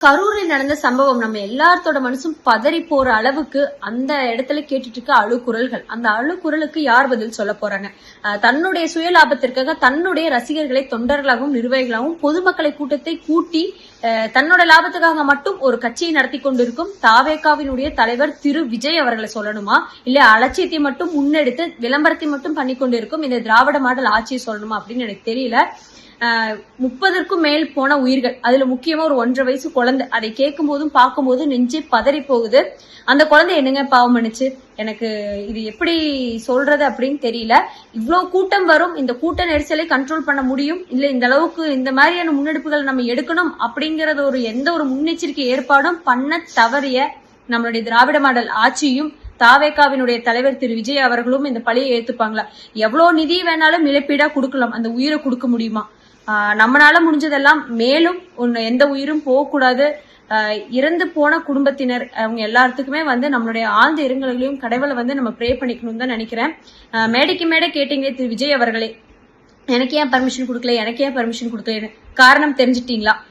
கரூரில் நடந்த சம்பவம் நம்ம எல்லாத்தோட மனசும் பதறி போற அளவுக்கு அந்த இடத்துல கேட்டுட்டு இருக்க அழுக்குரல்கள் அந்த அழுக்குரலுக்கு யார் பதில் சொல்ல போறாங்க? தன்னுடைய சுய லாபத்திற்காக தன்னுடைய ரசிகர்களை தொண்டர்களாகவும் நிர்வாகிகளாகவும் பொதுமக்களை கூட்டத்தை கூட்டி தன்னோட லாபத்துக்காக மட்டும் ஒரு கட்சியை நடத்தி கொண்டிருக்கும் தாவேகாவினுடைய தலைவர் திரு விஜய் அவர்களை சொல்லணுமா? இல்ல அலட்சியத்தை மட்டும் முன்னெடுத்து விளம்பரத்தை மட்டும் பண்ணி கொண்டிருக்கும் இந்த திராவிட மாடல் ஆட்சியை சொல்லணுமா அப்படின்னு எனக்கு தெரியல. ஆஹ் முப்பதற்கும் மேல் போன உயிர்கள். அதுல முக்கியமா ஒரு ஒன்றரை வயசு குழந்தை. அதை கேட்கும் போதும் பார்க்கும் போதும் நெஞ்சே பதறி போகுது. அந்த குழந்தை என்னங்க பாவம் பண்ணுச்சு எனக்கு இது எப்படி சொல்றது அப்படின்னு தெரியல. இவ்வளவு கூட்டம் வரும் இந்த கூட்ட நெரிசலை கண்ட்ரோல் பண்ண முடியும்? இல்ல இந்த அளவுக்கு இந்த மாதிரியான முன்னெடுப்புகள் நம்ம எடுக்கணும் அப்படிங்கறது ஒரு எந்த ஒரு முன்னெச்சரிக்கை ஏற்பாடும் பண்ண தவறிய நம்மளுடைய திராவிட மாடல் ஆட்சியும் தாவேகாவினுடைய தலைவர் திரு விஜய் அவர்களும் இந்த பழியை ஏத்துப்பாங்களா? எவ்வளவு நிதி வேணாலும் இழப்பீடா கொடுக்கலாம். அந்த உயிரை கொடுக்க முடியுமா? ஆஹ் நம்மளால முடிஞ்சதெல்லாம் மேலும் எந்த உயிரும் போகக்கூடாது. இறந்து போன குடும்பத்தினர் அவங்க எல்லாத்துக்குமே வந்து நம்மளுடைய ஆழ்ந்த இருங்கல்களையும் கடவுளை வந்து நம்ம ப்ரே பண்ணிக்கணும்னு தான் நினைக்கிறேன். மேடைக்கு மேடை கேட்டீங்களே திரு. விஜய் அவர்களே. எனக்கு ஏன் பர்மிஷன் கொடுக்கல? எனக்கு ஏன் பர்மிஷன் கொடுக்கல? காரணம் தெரிஞ்சிட்டீங்களா?